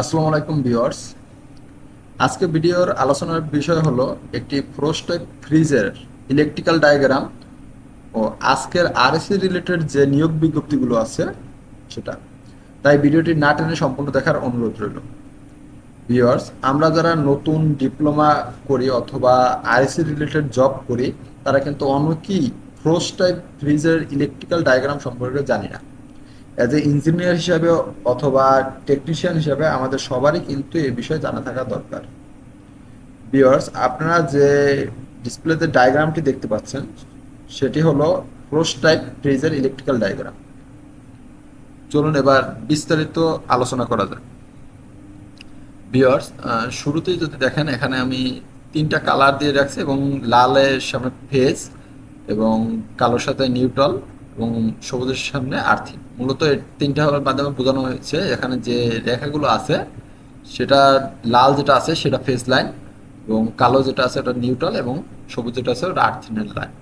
আসসালামু আলাইকুম ভিউয়ার্স। আজকে ভিডিওর আলোচনার বিষয় হলো একটি প্রোস্টাইপ ফ্রিজের ইলেকট্রিক্যাল ডায়াগ্রাম ও আজকের আরএসি রিলেটেড যে নিয়োগ বিজ্ঞপ্তিগুলো আছে সেটা। তাই ভিডিওটি না টেনে সম্পূর্ণ দেখার অনুরোধ রইল। ভিউয়ার্স, আমরা যারা নতুন ডিপ্লোমা করি অথবা আরএসি রিলেটেড জব করি, তারা কিন্তু অনেকেই প্রোস্টাইপ ফ্রিজের ইলেকট্রিক্যাল ডায়াগ্রাম সম্পর্কে জানি না। অ্যাজ এ ইঞ্জিনিয়ার হিসাবে অথবা টেকনিশিয়ান হিসাবে আমাদের সবারই কিন্তু এই বিষয়ে জানা থাকা দরকার। বিয়ার্স আপনারা যে ডিসপ্লেতে ডায়াগ্রামটি দেখতে পাচ্ছেন, সেটি হলো প্রোস্টাইপ ফ্রিজের ইলেকট্রিক্যাল ডায়াগ্রাম চলুন এবার বিস্তারিত আলোচনা করা যাক। বিয়ার্স শুরুতেই যদি দেখেন, এখানে আমি তিনটা কালার দিয়ে রাখছি এবং লালের সামনে ফেজ এবং কালোর সাথে নিউট্রাল এবং সবুজের সামনে আর্থিং মূলত তিনটা মাধ্যমে বোঝানো হয়েছে, এখানে যে রেখাগুলো আছে সেটা লাল যেটা আছে, সেটা ফেস লাইন এবং কালো যেটা আছে, ওটা নিউট্রাল এবং সবুজ যেটা আছে, ওটা আর্থিনের লাইন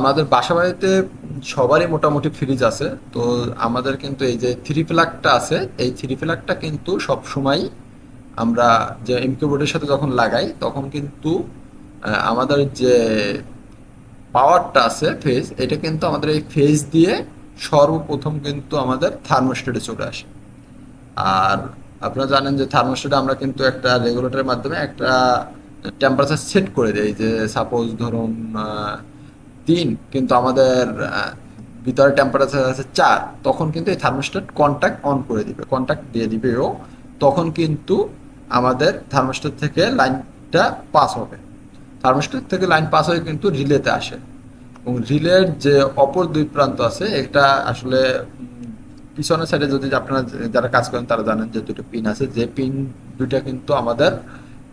আমাদের বাসা বাড়িতে সবারই মোটামুটি ফ্রিজ আছে, তো আমাদের কিন্তু এই যে থ্রি ফ্ল্যাগটা আছে, এই থ্রি ফ্ল্যাগটা কিন্তু সব সময় আমরা যে ইনকিউবেটরের সাথে যখন লাগাই, তখন কিন্তু আমাদের যে পাওয়ারটা আছে ফেজ এটা কিন্তু আমাদের এই ফেজ দিয়ে সর্বপ্রথম কিন্তু আমাদের থার্মোস্টেটে চলে আসে। আর আপনারা জানেন যে থার্মোস্টেটে আমরা কিন্তু একটা রেগুলেটরের মাধ্যমে একটা টেম্পারেচার সেট করে দেই যে সাপোজ ধরুন তিন, কিন্তু আমাদের ভিতরে টেম্পারেচার আছে চার, তখন কিন্তু এই থার্মোস্টেট কন্ট্যাক্ট অন করে দিবে কন্ট্যাক্ট দিয়ে দিবে ও তখন কিন্তু আমাদের থার্মোস্টেট থেকে লাইনটা পাস হবে। থার্মোস্টেট থেকে লাইন পাস হয়ে কিন্তু রিলেতে আসে। এবং রিলের যে অপর দুই প্রান্ত আছে, এটা আসলে পিছনের সাইডে যদি আপনারা যারা কাজ করেন, তারা জানেন যে দুটো পিন আছে। যে পিন দুইটা কিন্তু আমাদের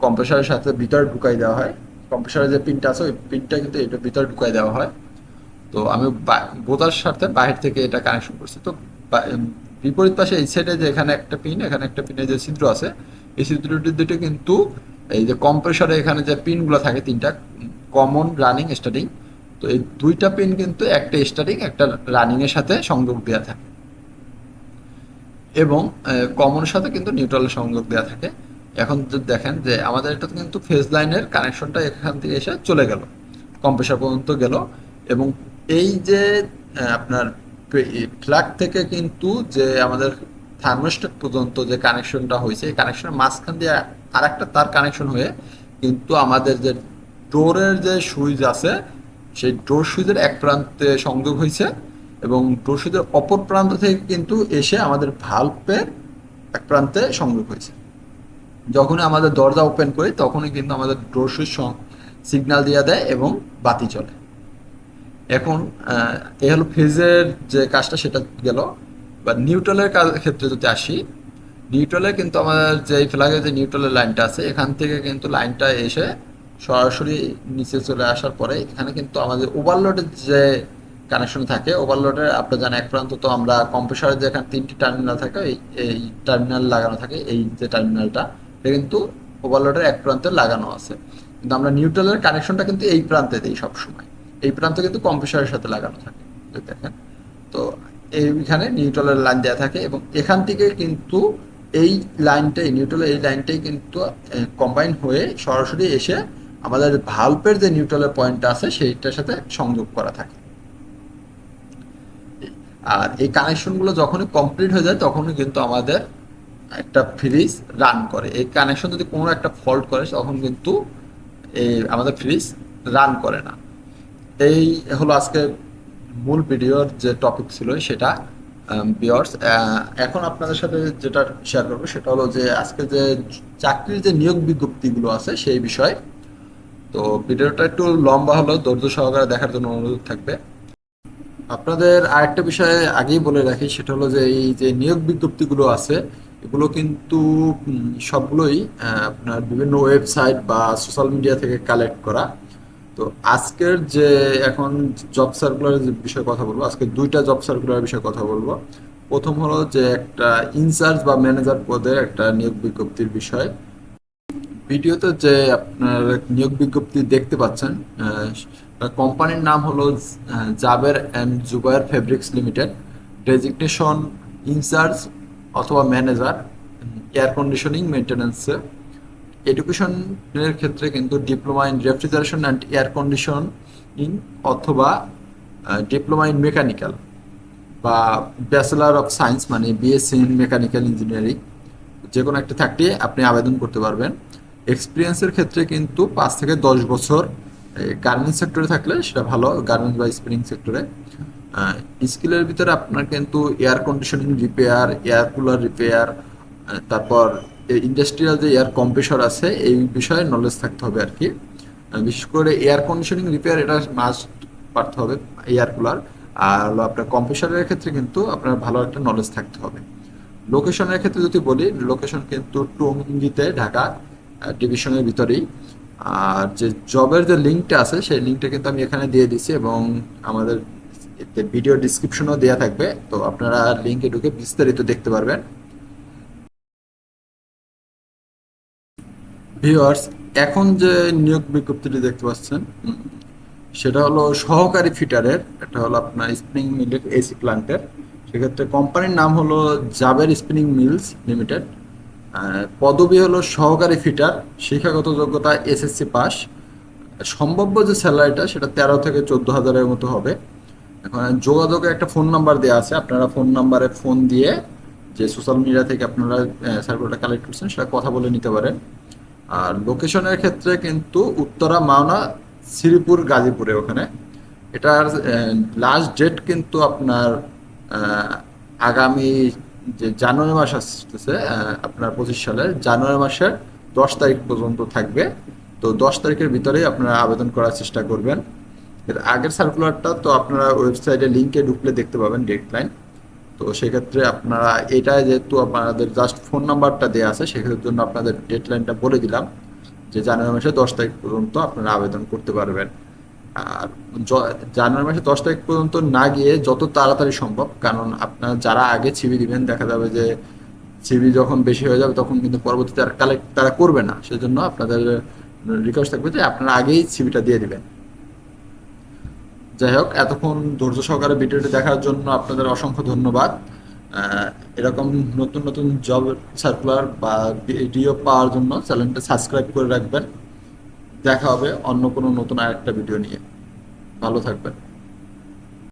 কম্প্রেসারের সাথে ভিতরে ঢুকাই দেওয়া হয়। কম্প্রেসারের যে পিনটা আছে, ওই পিনটা কিন্তু এটা ভিতরে ঢুকাই দেওয়া হয়। তো আমি বোতার সাথে বাহির থেকে এটা কানেকশন করছি। তো বিপরীত পাশে এই সাইডে যে এখানে একটা পিন এখানে একটা পিনের যে ছিদ্র আছে, এই ছিদ্রটি দুটো কিন্তু এই যে কম্প্রেসারে এখানে যে পিনগুলো থাকে তিনটা কমন রানিং স্টার্টিং তো এই দুইটা পিন কিন্তু একটা স্টার্টিং একটা রানিং এর সাথে সংযোগ দেওয়া থাকে। এবং কমনের সাথে কিন্তু নিউট্রালের সংযোগ দেওয়া থাকে। এখন যদি দেখেন যে আমাদের এটা কিন্তু ফেজ লাইনের কানেকশনটা এখান থেকে এসে চলে গেল কম্প্রেসার পর্যন্ত গেল। এবং এই যে আপনার ফ্ল্যাগ থেকে কিন্তু যে আমাদের থার্মোস্টেট পর্যন্ত যে কানেকশনটা হয়েছে, এই কানেকশনের মাঝখান দিয়ে আর একটা তার কানেকশন হয়ে কিন্তু আমাদের যে ডোরের যে সুইচ আছে, সেই ডোর সুইচের এক প্রান্তে সংযোগ হয়েছে এবং ডোর সুইচের অপর প্রান্ত থেকে কিন্তু এসে আমাদের ভাল্বের এক প্রান্তে সংযোগ হয়েছে। যখনই আমাদের দরজা ওপেন করি তখনই কিন্তু আমাদের ডোর সুইচ সিগন্যাল দিয়ে দেয় এবং বাতি চলে এখন এ হলো ফেজের যে কাজটা সেটা গেল বা নিউট্রালের কাজ- ক্ষেত্রে যদি আসি নিউট্রালে কিন্তু আমাদের যে ফ্ল্যাগের যে নিউট্রালের লাইনটা আছে, এখান থেকে কিন্তু লাইনটা এসে সরাসরি নিচে চলে আসার পরে এখানে কিন্তু আমাদের ওভারলোডের যে কানেকশন থাকে ওভারলোডের আপনার জানেন এক প্রান্ত তো আমরা কম্প্রেসারের যে এখানে তিনটি টার্মিনাল থাকে, এই টার্মিনাল লাগানো থাকে, এই যে টার্মিনালটা এটা কিন্তু ওভারলোডের এক প্রান্তে লাগানো আছে। কিন্তু আমরা নিউট্রালের কানেকশনটা কিন্তু এই প্রান্তে দিই সবসময়। এই প্রান্ত কিন্তু কম্প্রেসারের সাথে লাগানো থাকে দেখেন। তো এইখানে নিউট্রালের লাইন দেওয়া থাকে এবং এখান থেকে কিন্তু এই লাইনটাই নিউট্রালের এই লাইনটাই কিন্তু কম্বাইন হয়ে সরাসরি এসে আমাদের ভাল্বের যে নিউট্রালের পয়েন্টটা আছে, সেইটার সাথে সংযোগ করা থাকে। আর এই কানেকশনগুলো যখনই কমপ্লিট হয়ে যায়, তখনই কিন্তু আমাদের একটা ফ্রিজ রান করে। এই কানেকশন যদি কোনো একটা ফল্ট করে, তখন কিন্তু এই আমাদের ফ্রিজ রান করে না। এই হলো আজকে মূল ভিডিওর যে টপিক ছিল, সেটা বিয়ার্স এখন আপনাদের সাথে যেটা শেয়ার করব সেটা হলো যে আজকে যে চাকরির যে নিয়োগ বিজ্ঞপ্তিগুলো আছে সেই বিষয়ে। তো ভিডিওটা একটু লম্বা হলেও ধৈর্য সহকারে দেখার জন্য অনুরোধ থাকবে। আপনাদের আরেকটা বিষয়ে আগেই বলে রাখি, সেটা হলো যে এই যে নিয়োগ বিজ্ঞপ্তিগুলো আছে, এগুলো কিন্তু সবগুলোই আপনার বিভিন্ন ওয়েবসাইট বা সোশ্যাল মিডিয়া থেকে কালেক্ট করা। তো আজকের যে এখন জব সার্কুলারের বিষয়ে কথা বলব, আজকে দুইটা জব সার্কুলারের বিষয়ে কথা বলব। প্রথম হলো যে একটা ইনচার্জ বা ম্যানেজার পদের একটা নিয়োগ বিজ্ঞপ্তির বিষয়। ভিডিওতে যে আপনার নিয়োগ বিজ্ঞপ্তি দেখতে পাচ্ছেন কোম্পানির নাম হলো Jaber and Jubayer fabrics limited. Designation in charge অথবা ম্যানেজার এয়ার কন্ডিশনিং মেনটেন্যান্সে এডুকেশনের ক্ষেত্রে কিন্তু diploma in refrigeration and air conditioning অথবা ডিপ্লোমা ইন মেকানিক্যাল বা ব্যাচেলার অফ সায়েন্স মানে বিএসসি ইন মেকানিক্যাল ইঞ্জিনিয়ারিং যে কোনো একটা থাকলে আপনি আবেদন করতে পারবেন। এক্সপিরিয়েন্সের ক্ষেত্রে কিন্তু পাঁচ থেকে দশ বছর গার্মেন্টস সেক্টরে থাকলে সেটা ভালো গার্মেন্টস বা স্পিনিং সেক্টরে স্কিলের ভিতরে আপনার কিন্তু air conditioning repair air cooler repair তারপর ইন্ডাস্ট্রিয়াল যে এয়ার কম্প্রেসর আছে, এই বিষয়ে নলেজ থাকতে হবে আর কি। বিশেষ করে এয়ার কন্ডিশনিং রিপেয়ার এটা মাস্ট পারতে হবে এয়ার কুলার আর আপনার কম্প্রেসরের ক্ষেত্রে কিন্তু আপনার ভালো একটা নলেজ থাকতে হবে। লোকেশনের ক্ষেত্রে যদি বলি লোকেশন কিন্তু টঙ্গিতে, ঢাকা ডিভিশনের ভিতরেই। আর যে জবের যে লিঙ্কটা আছে, সেই লিঙ্কটা কিন্তু আমি এখানে দিয়ে দিছি এবং আমাদের ভিডিও ডিসক্রিপশনও দেওয়া থাকবে। তো আপনারা লিঙ্কে ঢুকে বিস্তারিত দেখতে পারবেন। ভিউয়ার্স এখন যে নিয়োগ বিজ্ঞপ্তিটি দেখতে পাচ্ছেন, সেটা হলো সহকারী ফিটারের, এটা হলো আপনার স্প্রিং মিলের এসি প্ল্যান্টের সেক্ষেত্রে কোম্পানির নাম হলো জাবের স্পিনিং মিলস লিমিটেড পদবি হলো সহকারী ফিটার, শিক্ষাগত যোগ্যতা এসএসসি পাস সম্ভাব্য যে স্যালারিটা, সেটা তেরো থেকে চোদ্দ হাজারের মতো হবে। এখন যোগাযোগে একটা ফোন নাম্বার দেওয়া আছে, আপনারা ফোন নাম্বারে ফোন দিয়ে যে সোশ্যাল মিডিয়া থেকে আপনারা সার্কুলারটা কালেক্ট করছেন, সেটা কথা বলে নিতে পারেন। আর লোকেশনের ক্ষেত্রে কিন্তু উত্তরা, মাওনা, শ্রীপুর, গাজীপুরে ওখানে। এটার লাস্ট ডেট কিন্তু আপনার আগামী যে জানুয়ারি মাস আসতেছে আপনার পঁচিশ সালের জানুয়ারি মাসের দশ তারিখ পর্যন্ত থাকবে। তো দশ তারিখের ভিতরেই আপনারা আবেদন করার চেষ্টা করবেন। এর আগের সার্কুলারটা তো আপনারা ওয়েবসাইটে লিঙ্কে ঢুকলে দেখতে পাবেন ডেট লাইন তো সেক্ষেত্রে আপনারা এটা যেহেতু আপনাদের জাস্ট ফোন নাম্বারটা দেওয়া আছে, সেক্ষেত্রে জন্য আপনাদের ডেট লাইনটা বলে দিলাম যে জানুয়ারি মাসে দশ তারিখ পর্যন্ত আপনারা আবেদন করতে পারবেন। আর জানুয়ারি মাসে দশ তারিখ পর্যন্ত না গিয়ে যত তাড়াতাড়ি সম্ভব, কারণ আপনারা যারা আগে ছিবি দিবেন, দেখা যাবে যে সিবি যখন বেশি হয়ে যাবে, তখন কিন্তু পরবর্তীতে আর কালেক্ট তারা করবে না। সেজন্য আপনাদের রিকোয়েস্ট থাকবে যে আপনারা আগেই সিবিটা দিয়ে দিবেন। যাই হোক, এতক্ষণ ধৈর্য সহকারে ভিডিওটি দেখার জন্য আপনাদের অসংখ্য ধন্যবাদ। এরকম নতুন নতুন জব সার্কুলার বা ভিডিও পাওয়ার জন্য চ্যানেলটা সাবস্ক্রাইব করে রাখবেন। দেখা হবে অন্য কোনো নতুন আরেকটা ভিডিও নিয়ে। ভালো থাকবেন।